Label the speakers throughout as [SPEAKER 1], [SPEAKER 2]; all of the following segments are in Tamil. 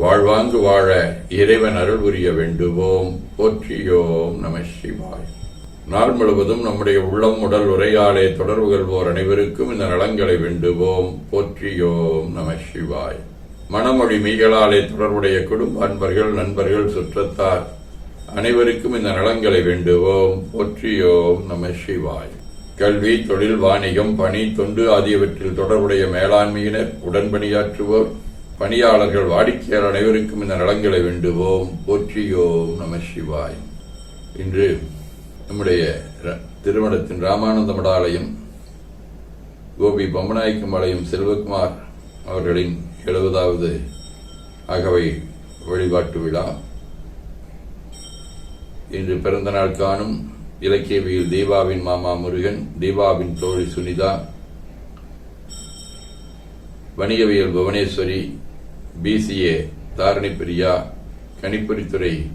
[SPEAKER 1] வாழ்வாங்கு வாழ இறைவன் அருள் புரிய வேண்டுவோம். போற்றியோம் நம சிவாய். நாள் முழுவதும் நம்முடைய உள்ளம் உடல் உரையாடே தொடர்பு கொள்வோர் அனைவருக்கும் இந்த நலங்களை வேண்டுவோம். போற்றியோம் நம சிவாய். மனமொழி மெய்களாலே தொடர்புடைய குடும்ப அன்பர்கள் நண்பர்கள் சுற்றத்தார் அனைவருக்கும் இந்த நலங்களை வேண்டுவோம். போற்றியோம் நம சிவாய். கல்வி தொழில் வாணிகம் பணி தொண்டு ஆகியவற்றில் தொடர்புடைய மேலாண்மையினர் உடன்பணியாற்றுவோர் பணியாளர்கள் வாடிக்கையாளர் அனைவருக்கும் இந்த நலன்களை வேண்டுவோம். போற்றியோம் நம சிவாய். இன்று நம்முடைய திருமணத்தின் ராமானந்த மடாலயம் கோபி பொம்மநாயக்கம்பாளையம் செல்வகுமார் அவர்களின் எழுபதாவது அகவை வழிபாட்டு விழா. இன்று பிறந்த நாள் காணும் இலக்கியவியல் தீபாவின் மாமா முருகன் தீபாவின் தோழி சுனிதா வணிகவியல் புவனேஸ்வரி பிசிஏ தாரணி பிரியா கணிப்பொறித்துறை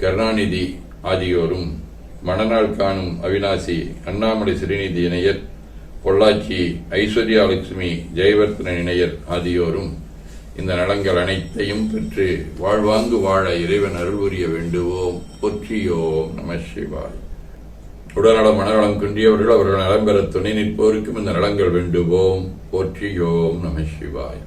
[SPEAKER 1] கருணாநிதி ஆகியோரும் மணநாள் காணும் அவினாசி அண்ணாமலை ஸ்ரீநிதி இணையர் பொள்ளாச்சி ஐஸ்வர்யா லட்சுமி ஜெயவர்த்தன இணையர் ஆகியோரும் இந்த நலங்கள் அனைத்தையும் பெற்று வாழ்வாங்கு வாழ இறைவன் அருள் புரிய வேண்டுவோம். போற்றியோம் நம சிவாய். உடல்நலம் மனநலம் குன்றியவர்கள் அவர்கள் நலம் பெற துணை நிற்போருக்கும் இந்த நலங்கள் வேண்டுவோம். போற்றியோம் நம சிவாய்.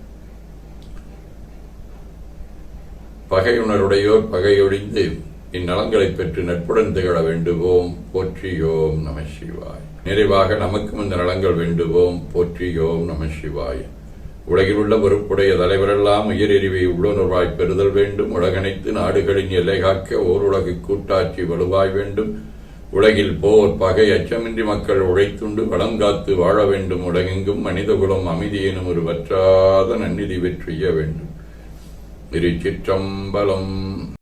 [SPEAKER 1] பகையுணருடையோர் பகையொழிந்து இந்நலங்களை பெற்று நட்புடன் திகழ வேண்டுவோம். போற்றியோம் நம சிவாய். நிறைவாக நமக்கும் இந்த நலங்கள் வேண்டுவோம். போற்றியோம் நம சிவாய். உலகில் உள்ள பொறுப்புடைய தலைவரெல்லாம் உயிரெறிவை உள்ளுணர்வாய் பெறுதல் வேண்டும். உலகனைத்து நாடுகளின் எல்லை காக்க ஓர் உலகு கூட்டாட்சி வலுவாய் வேண்டும். உலகில் போர் பகை அச்சமின்றி மக்கள் உழைத்துண்டு வளம் காத்து வாழ வேண்டும். உலகெங்கும் மனிதகுலம் அமைதி எனும் ஒரு வற்றாத நன்னிதி வெற்றிய வேண்டும். திருச்சிற்றம்பலம்